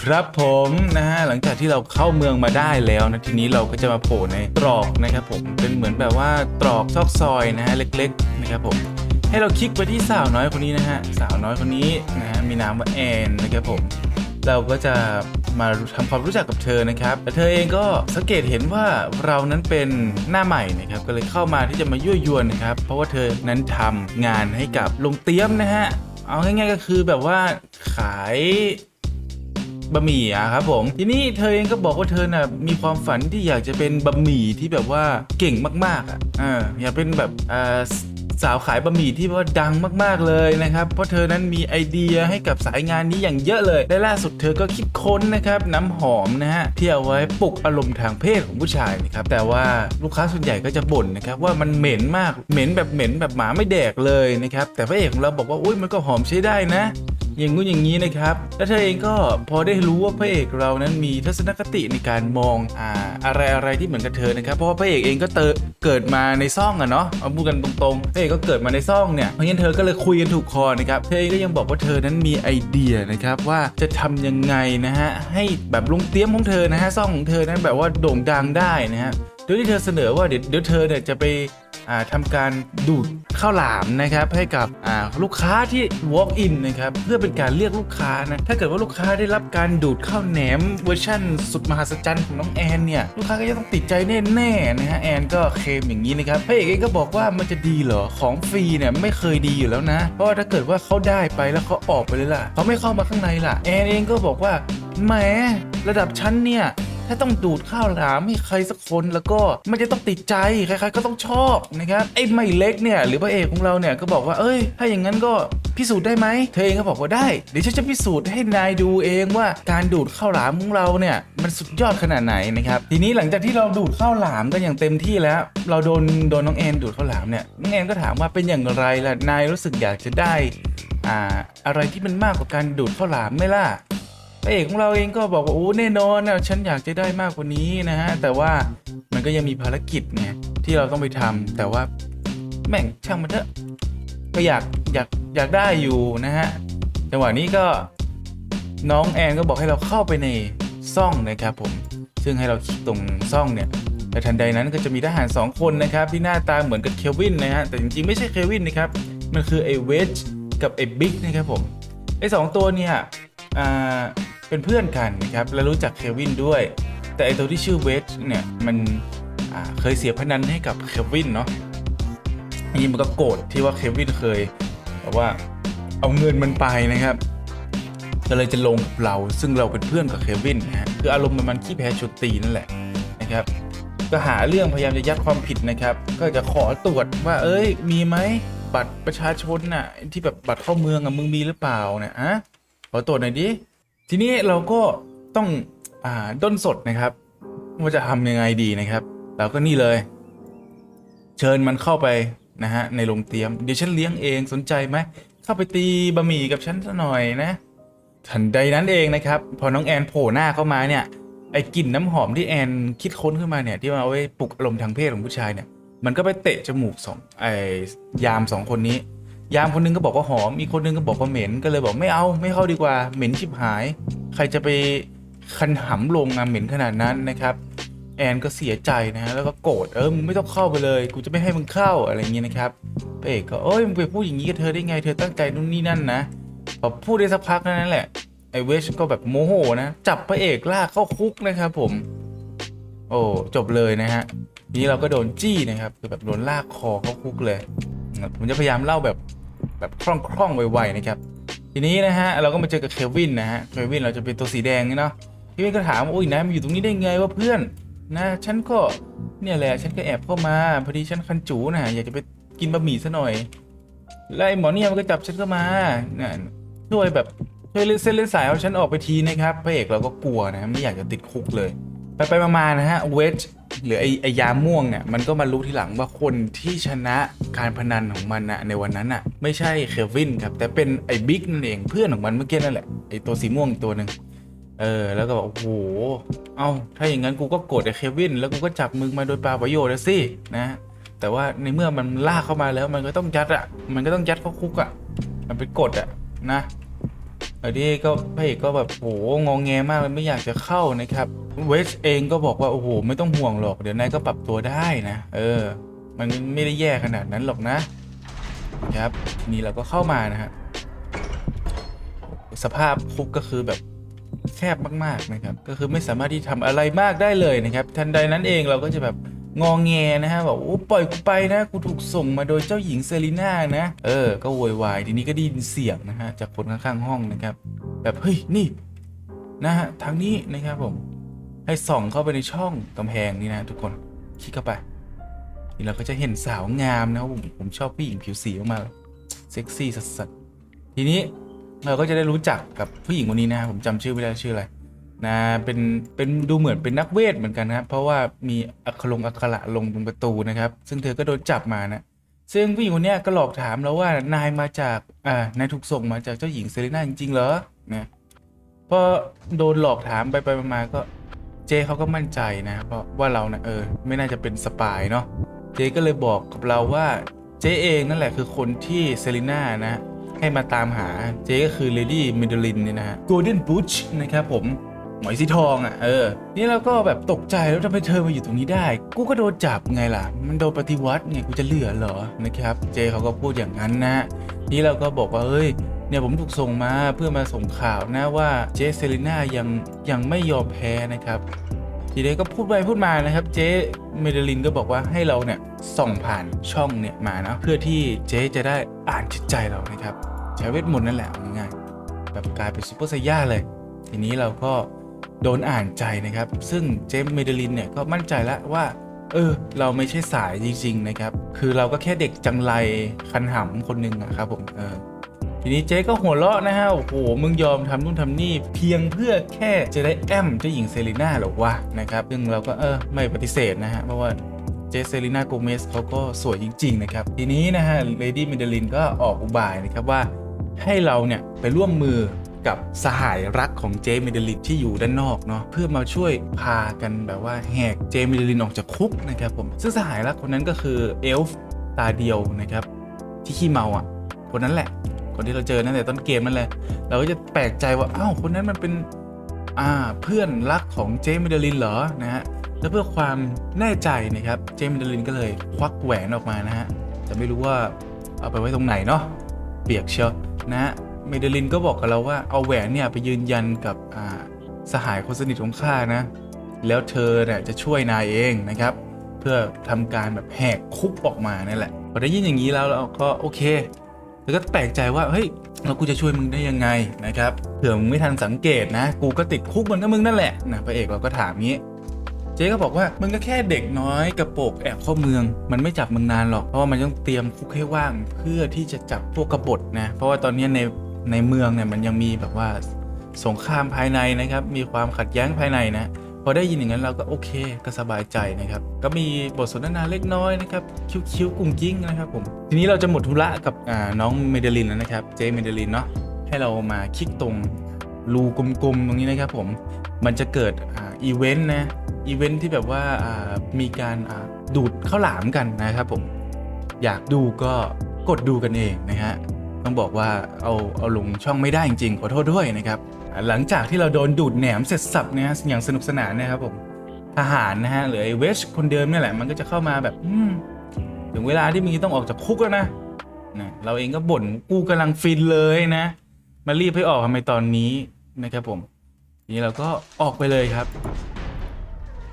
ครับผมนะฮะหลังจากที่เราเข้าเมืองมาได้แล้วนะทีนี้เราก็จะมาโผล่ในตรอกนะครับผมเป็นเหมือนแบบว่าตรอกซอกซอยนะฮะเล็กๆนะครับผมให้เราคลิกไปที่สาวน้อยคนนี้นะฮะสาวน้อยคนนี้นะฮะมีนามว่าแอนนะครับผมเราก็จะมาทำความรู้จักกับเธอนะครับแต่เธอเองก็สังเกตเห็นว่าเรานั้นเป็นหน้าใหม่นะครับ ก็เลยเข้ามาที่จะมายั่วยวนนะครับ เพราะว่าเธอนั้นทำงานให้กับลงเตี้ยมนะฮะ เอาง่ายๆก็คือแบบว่าขาย บะหมี่อะครับผมทีนี้เธอเองก็บอกว่าเธอน่ะมีความฝันที่อยากจะเป็นบะหมี่ที่แบบว่าเก่งมากๆอะอ่าอยากเป็นแบบอ่าสาวขายบะหมี่ที่ว่าดังมากๆเลยนะครับ เพราะเธอนั้นมีไอเดียให้กับสายงานนี้อย่างเยอะเลย และล่าสุดเธอก็คิดค้นนะครับน้ำหอมนะฮะที่เอาไว้ปลุกอารมณ์ทางเพศของผู้ชายนะครับแต่ว่าลูกค้าส่วนใหญ่ก็จะบ่นนะครับว่ามันเหม็นมากเหม็นแบบเหม็นแบบหมาไม่แดกเลยนะครับแต่พระเอกของเราบอกว่าอุ้ยมันก็หอมใช้ได้นะ อย่างงู้นอย่างนี้นะครับแล้วเธอเองก็พอได้รู้ว่าพระเอกเรานั้นมีทัศนคติในการมองอ่าอะไรอะไรที่เหมือนกับเธอนะครับเพราะว่าพระเอกเองก็เตอเกิดมาในซ่องอะเนาะเอาพูดกันตรงๆพระเอกก็เกิดมาในซ่องเนี่ยเพราะงั้นเธอก็เลยคุยกันถูกคอนะครับเธอเองก็ยังบอกว่าเธอนั้นมีไอเดียนะครับว่าจะทำยังไงนะฮะให้แบบลุงเตี้ยมของเธอนะฮะซ่องของเธอนั้นแบบว่าโด่งดังได้นะฮะโดยที่เธอเสนอว่าเดี๋ยวเธอเนี่ยจะไป ทำการดูดข้าวหลามนะครับให้กับลูกค้าที่ walk in นะครับเพื่อเป็นการเรียกลูกค้านะถ้าเกิดว่าลูกค้าได้รับการดูดข้าวแหนมเวอร์ชั่น สุดมหัศจรรย์ของน้องแอนเนี่ยลูกค้าก็จะต้องติดใจแน่ๆนะฮะแอนก็เคลมอย่างนี้นะครับพระเอกเองก็บอกว่ามันจะดีเหรอของฟรีเนี่ยไม่เคยดีอยู่แล้วนะ เพราะว่าถ้าเกิดว่าเขาได้ไปแล้วเขาออกไปเลยล่ะเขาไม่เข้ามาข้างในล่ะแอนเองก็บอกว่าแหมระดับชั้นเนี่ย ถ้าต้องดูดข้าวหลามให้ใครสักคนแล้วก็มันจะต้องติดใจใครๆก็ต้องชอบนะครับไอ้ไม่เล็กเนี่ยหรือพระเอกของเราเนี่ยก็บอกว่าเอ้ย ถ้าอย่างนั้นก็พิสูจน์ได้ไหมเธอเองก็บอกว่าได้เดี๋ยวฉันจะพิสูจน์ให้นายดูเองว่าการดูดข้าวหลามของเราเนี่ยมันสุดยอดขนาดไหนนะครับทีนี้หลังจากที่เราดูดข้าวหลามกันอย่างเต็มที่แล้ว เราโดนโดนน้องแอนดูดข้าวหลามเนี่ยน้องแอนก็ถามว่าเป็นอย่างไรล่ะนายรู้สึกอยากจะได้อ่าอะไรที่มันมากกว่าการดูดข้าวหลามไหมล่ะ พระเอกของเราเองก็บอกว่าโอ้แน่นอนนะฉันอยากจะได้มากกว่านี้นะฮะแต่ว่ามันก็ยังมีภารกิจเนี่ยที่เราต้องไปทำแต่ว่าแม่งช่างมันเถอะก็อยากอยากอยากได้อยู่นะฮะจังหวะนี้ก็น้องแอนก็บอกให้เราเข้าไปในซ่องนะครับผมซึ่งให้เราคลิกตรงซ่องเนี่ยแต่ทันใดนั้นก็จะมีทหารสองคนนะครับ ที่หน้าตาเหมือนกับเควินนะฮะแต่จริงๆไม่ใช่เควินนะครับ มันคือไอเวจกับไอบิ๊กนะครับผมไอสองตัวเนี่ยอ่า เป็นเพื่อนกันนะครับและรู้จักเควินด้วย แต่ไอตัวที่ชื่อเวทเนี่ยมันเคยเสียพนันให้กับเควินเนาะนี่มันก็โกรธที่ว่าเควินเคยแบบว่าเอาเงินมันไปนะครับก็เลยจะลงกับเราซึ่งเราเป็นเพื่อนกับเควินนะฮะคืออารมณ์มันขี้แพ้ชุดตีนั่นแหละนะครับก็หาเรื่องพยายามจะยัดความผิดนะครับ ก็จะขอตรวจว่า เอ้ย มีไหมบัตรประชาชนน่ะที่แบบบัตรเข้าเมืองอะมึงมีหรือเปล่าเนี่ยอะขอตรวจหน่อยดิ ทีนี้เราก็ต้องอ่าด้นสดนะครับ ว่าจะทำยังไงดีนะครับเราก็นี่เลย เชิญมันเข้าไปนะฮะในโรงเตรียมเดี๋ยวฉันเลี้ยงเองสนใจไหมเข้าไปตีบะหมี่กับฉันสักหน่อยนะ ทันใดนั้นเองนะครับ พอน้องแอนโผล่หน้าเข้ามาเนี่ยไอ้กลิ่นน้ำหอมที่แอนคิดค้นขึ้นมาเนี่ยที่มาเอาไว้ปลุกอารมณ์ทางเพศของผู้ชายเนี่ย มันก็ไปเตะจมูกสองไอ้ยามสองคนนี้ ยามคนนึงก็บอกว่าหอมอีกคนนึงก็บอกว่าเหม็นก็เลยบอกไม่เอาไม่เข้าดีกว่าเหม็นชิบหาย ใครจะไปคันหำลงอะเหม็นขนาดนั้นนะครับแอนก็เสียใจนะฮะแล้วก็โกรธเออมึงไม่ต้องเข้าไปเลยกูจะไม่ให้มึงเข้าอะไรอย่างงี้นะครับพระเอกก็เอ้ยมึงไปพูดอย่างนี้กับเธอได้ไงเธอตั้งใจนู่นนี่นั่นนะพอพูดได้สักพักนั้นแหละไอเวชก็แบบโมโหนะจับพระเอกลากเข้าคุกนะครับผม โอ้จบเลยนะฮะนี้เราก็โดนจี้นะครับคือแบบโดนลากคอเข้าคุกเลย ผมจะพยายามเล่าแบบ แบบคล่องๆไวๆนะครับทีนี้นะฮะเราก็มาเจอกับเควินนะฮะเควินเราจะเป็นตัวสีแดงนี่เนาะเควินก็ถามว่าโอ้ยนายมาอยู่ตรงนี้ได้ไงวะเพื่อนนะฉันก็เนี่ยแหละฉันก็แอบเข้ามาพอดีฉันคันจูนะอยากจะไปกินบะหมี่ซะหน่อยแล้วไอ้หมอเนี่ยมันก็จับฉันก็มาเนี่ยช่วยแบบช่วยเล่นเส้นเล่นสายเอาฉันออกไปทีนะครับพระเอกเราก็กลัวนะไม่อยากจะติดคุกเลย ไปไปๆมาๆนะฮะเวทหรือไอ้ไอ้ยาม่วงเนี่ยมันก็มารู้ทีหลังว่าคนที่ชนะการพนันของมันนะในวันนั้นน่ะไม่ใช่เควินครับแต่เป็นไอ้บิ๊กนั่นเองเพื่อนของมันเมื่อกี้นั่นแหละไอ้ตัวสีม่วงอีกตัวหนึ่งเออแล้วก็บอกโอ้โหเอาถ้าอย่างนั้นกูก็โกรธไอ้เควินแล้วกูก็จับมึงมาโดยปล่าประโยชน์แล้วสินะแต่ว่าในเมื่อมันลากเข้ามาแล้วมันก็ต้องยัดอะมันก็ต้องยัดเข้าคุกอะมันเป็นกฎอะนะ ออเดก็พระเอกก็แบบโหงงแงมากเลยไม่อยากจะเข้านะครับเวชเองก็บอกว่าโอ้โหไม่ต้องห่วงหรอก เดี๋ยวนายก็ปรับตัวได้นะ เออ มันไม่ได้แย่ขนาดนั้นหรอกนะครับนี้เราก็เข้ามานะฮะสภาพคุกก็คือแบบแคบมากๆนะครับ ก็คือไม่สามารถที่ทำอะไรมากได้เลยนะครับ ทันใดนั้นเองเราก็จะแบบ งองแงนะฮะบอกโอ้ปล่อยกูไปนะกูถูกส่งมาโดยเจ้าหญิงเซรีน่านะเออก็โวยวายทีนี้ก็ได้ยินเสียงนะฮะจากคนข้างๆห้องนะครับ แบบเฮ้ยนี่นะฮะทางนี้นะครับผมให้ส่องเข้าไปในช่องกำแพงนี่นะทุกคนคลิกเข้าไปนี่เราก็จะเห็นสาวงามนะครับผมผมชอบผู้หญิงผิวสีมากๆเซ็กซี่สัสๆทีนี้เราก็จะได้รู้จักกับผู้หญิงคนนี้นะผมจำชื่อไม่ได้ชื่ออะไร นะเป็นเป็นดูเหมือนเป็นนักเวทเหมือนกันนะครับเพราะว่ามีอักขระลงอักขระลงบนประตูนะครับ ซึ่งเธอก็โดนจับมานะซึ่งผู้หญิงคนนี้ก็หลอกถามเราว่านายมาจากอ่านายถูกส่งมาจากเจ้าหญิงเซเลน่าจริงๆเหรอนะพอโดนหลอกถามไปไปมาก็เจเขาก็มั่นใจนะเพราะว่าเรานะเออไม่น่าจะเป็นสปายเนาะเจก็เลยบอกกับเราว่าเจเองนั่นแหละคือคนที่เซเลน่านะให้มาตามหาเจก็คือเลดี้มิดเดิลินเนี่ยนะฮะโกลเด้นบูชนะครับผม หมอยสีทองอะเออนี่เราก็แบบตกใจแล้วทำไมเธอมาอยู่ตรงนี้ได้ กูก็โดนจับไงล่ะ มันโดนปฏิวัติไงกูจะเหลือเหรอนะครับเจเขาก็พูดอย่างนั้นนะนี่เราก็บอกว่าเฮ้ยเนี่ยผมถูกส่งมาเพื่อมาส่งข่าวนะว่าเจเซเลน่ายังยังไม่ยอมแพ้นะครับ ทีนี้ก็พูดไปพูดมานะครับ เจเมเดลินก็บอกว่าให้เราเนี่ยส่องผ่านช่องเนี่ยมานะเพื่อที่เจจะได้อ่านจิตใจเรานะครับ ใช้เวทมนต์นั่นแหละง่ายๆแบบกลายเป็นซูเปอร์ไซย่าเลย ทีนี้เราก็ โดนอ่านใจนะครับ ซึ่งเจมส์เมเดลินเนี่ยก็มั่นใจแล้วว่า เออ เราไม่ใช่สายจริงๆนะครับ คือเราก็แค่เด็กจังไรคันหำคนหนึ่งอะครับผมเออทีนี้เจ๊ก็หัวเราะนะฮะ โอ้โห มึงยอมทำนู่นทำนี่ เพียงเพื่อแค่จะได้แอมเจ้าหญิงเซรีน่าหรอวะนะครับซึ่งเราก็เออไม่ปฏิเสธนะฮะ เพราะว่าเจเซรีน่าโกเมสเขาก็สวยจริง ๆ นะครับ ทีนี้นะฮะเลดี้เมเดลินก็ออกอุบายนะครับว่าให้เราเนี่ยไปร่วมมือ กับสหายรักของเจมิเดลินที่อยู่ด้านนอกเนาะเพื่อมาช่วยพากันแบบว่าแหกเจมิเดลินออกจากคุกนะครับผมซึ่งสหายรักคนนั้นก็คือเอลฟ์ตาเดียวนะครับที่ขี้เมาอะ คนนั้นแหละ คนที่เราเจอตั้งแต่ต้นเกมนั่นแหละเราก็จะแปลกใจว่าอ้าวคนนั้นมันเป็นอ่าเพื่อนรักของเจมิเดลินเหรอนะฮะแล้วเพื่อความแน่ใจนะครับเจมิเดลินก็เลยควักแหวนออกมานะฮะแต่ไม่รู้ว่าเอาไปไว้ตรงไหนเนาะเปียกเชียวนะฮะ เมเดลินก็บอกกับเราว่าเอาแหวนเนี่ยไปยืนยันกับสหายคนสนิทของข้านะ แล้วเธอเนี่ยจะช่วยนายเองนะครับ เพื่อทำการแบบแหกคุกออกมานี่แหละพอได้ยินอย่างนี้แล้วเราก็โอเคแล้วก็แปลกใจว่าเฮ้ยแล้วกูจะช่วยมึงได้ยังไงนะครับเผื่อมึงไม่ทันสังเกตนะ กูก็ติดคุกเหมือนกับมึงนั่นแหละนะพระเอกเราก็ถามงี้เจ๊ก็บอกว่ามึงก็แค่เด็กน้อยกระโปรงแอบเข้าเมือง มันไม่จับมึงนานหรอกเพราะว่ามันต้องเตรียมคุกให้ว่างเพื่อที่จะจับพวกกบฏนะ เพราะว่าตอนนี้ใน ในเมืองเนี่ยมันยังมีแบบว่าสงครามภายในนะครับ มีความขัดแย้งภายในนะพอได้ยินอย่างนั้นเราก็โอเคก็สบายใจนะครับ ก็มีบทสนทนาเล็กน้อยนะครับคิ้วๆกุ้งกิ้งนะครับผมทีนี้เราจะหมดธุระกับน้องเมเดลินแล้วนะครับเจเมเดลินเนาะให้เรามาคลิกตรงรูกลมๆตรงนี้นะครับผมมันจะเกิดอีเวนต์นะอีเวนท์ที่แบบว่ามีการดูดข้าวหลามกันนะครับผมอยากดูก็กดดูกันเองนะฮะ ต้องบอกว่าเอาเอาลงช่องไม่ได้จริงๆขอโทษด้วยนะครับ หลังจากที่เราโดนดูดแหนมเสร็จสับนะฮะอย่างสนุกสนานนะครับผมทหารนะฮะหรือไอ้เวชคนเดิมนี่แหละมันก็จะเข้ามาแบบถึงเวลาที่มึงต้องออกจากคุกแล้วนะนะเราเองก็บ่นกูกำลังฟินเลยนะ มารีบให้ออกทำไมตอนนี้นะครับผมทีนี้เราก็ออกไปเลยครับ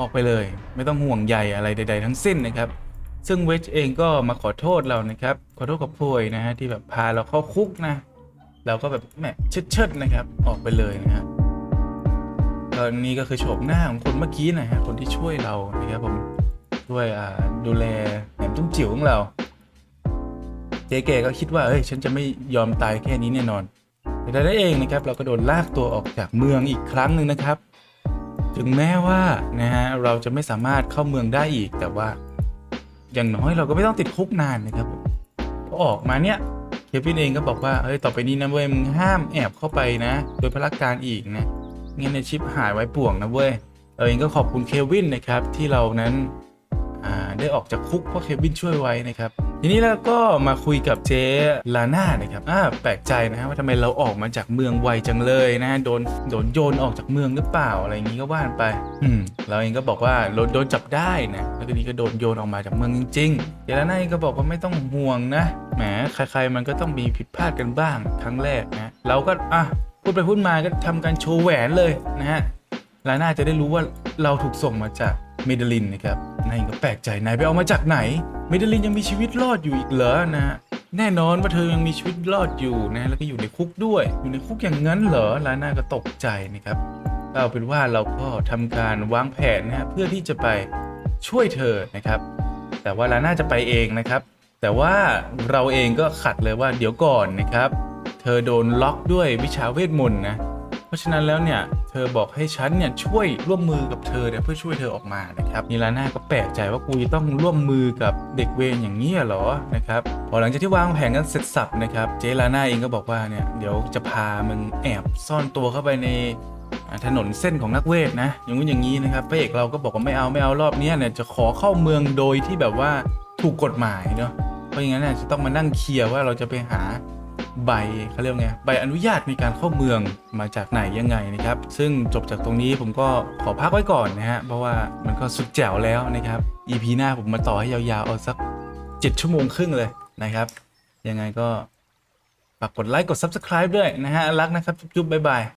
ออกไปเลย ไม่ต้องห่วงใยอะไรใด ๆ ทั้งสิ้นนะครับ ซึ่งเวชเองก็มาขอโทษเรานะครับ ขอโทษกับพวยนะฮะที่แบบพาเราเข้าคุกนะ เราก็แบบแหมเชิดๆนะครับ ออกไปเลยนะฮะก็นี่ก็คือโฉมหน้าของคนเมื่อกี้นะฮะคนที่ช่วยเรานะครับผมช่วยอ่าดูแลแหนมตุ้มจิ๋วของเรา เจ๊แกก็คิดว่าเอ้ยฉันจะไม่ยอมตายแค่นี้แน่นอน แต่ได้เองนะครับ เราก็โดนลากตัวออกจากเมืองอีกครั้งหนึ่งนะครับ ถึงแม้ว่านะฮะเราจะไม่สามารถเข้าเมืองได้อีกแต่ว่า อย่างน้อยเราก็ไม่ต้องติดคุกนานนะครับผมพอออกมาเนี่ยเควินเองก็บอกว่าเฮ้ยต่อไปนี้นะเว้ยมึงห้ามแอบเข้าไปนะ โดยพละการอีกนะงั้นในชิปหายไว้ป่วงนะเว้ยเราเองก็ขอบคุณเควินนะครับที่เรานั้นได้ออกจากคุกเพราะเควินช่วยไว้นะครับ ทีนี้เราก็มาคุยกับเจ๊ลาน่านะครับอ่าแปลกใจนะฮะว่าทำไมเราออกมาจากเมืองไวจังเลยนะฮะโดนโดนโยนออกจากเมืองหรือเปล่าอะไรอย่างงี้ก็ว่านไป อืมเราเองก็บอกว่าโดนจับได้นะแล้วทีนี้ก็โดนโยนออกมาจากเมืองจริงๆเจ๊ลาน่าเองก็บอกว่าไม่ต้องห่วงนะแหมใครๆมันก็ต้องมีผิดพลาดกันบ้างครั้งแรกนะเราก็อะพูดไปพูดมาก็ทำการโชว์แหวนเลยนะฮะลาน่าจะได้รู้ว่าเราถูกส่งมาจาก เมเดลินนะครับนายก็แปลกใจนายไปเอามาจากไหน เมเดลินยังมีชีวิตรอดอยู่อีกเหรอนะฮะแน่นอนว่าเธอยังมีชีวิตรอดอยู่นะแล้วก็อยู่ในคุกด้วย อยู่ในคุกอย่างนั้นเหรอลาน่าก็ตกใจนะครับเอาเป็นว่าเราก็ทำการวางแผนนะฮะเพื่อที่จะไปช่วยเธอนะครับ แต่ว่าลาน่าจะไปเองนะครับ แต่ว่าเราเองก็ขัดเลยว่าเดี๋ยวก่อนนะครับ เธอโดนล็อกด้วยวิชาเวทมนต์นะ เพราะฉะนั้นแล้วเนี่ยเธอบอกให้ฉันเนี่ยช่วยร่วมมือกับเธอเนี่ยเพื่อช่วยเธอออกมานะครับนิลาน่าก็แปลกใจว่ากูจะต้องร่วมมือกับเด็กเวรอย่างนี้เหรอนะครับพอหลังจากที่วางแผนกันเสร็จสับนะครับเจลาน่าเองก็บอกว่าเนี่ยเดี๋ยวจะพามึงแอบซ่อนตัวเข้าไปในถนนเส้นของนักเวทนะ อย่างนู้นอย่างนี้นะครับพระเอกเราก็บอกว่าไม่เอาไม่เอารอบนี้เนี่ยจะขอเข้าเมืองโดยที่แบบว่าถูกกฎหมายเนาะเพราะอย่างนั้นเนี่ยจะต้องมานั่งเคลียร์ว่าเราจะไปหา ใบเขาเรียกไงใบอนุญาตในการเข้าเมืองมาจากไหนยังไงนะครับ ซึ่งจบจากตรงนี้ผมก็ขอพักไว้ก่อนนะฮะเพราะว่ามันก็สุดแจ๋วแล้วนะครับ EP หน้าผมมาต่อให้ยาวๆเอาสัก 7 ชั่วโมงครึ่งเลยนะครับ ยังไงก็ฝากกดไลค์กด Subscribe ด้วยนะฮะรักนะครับจุ๊บๆบ๊ายบาย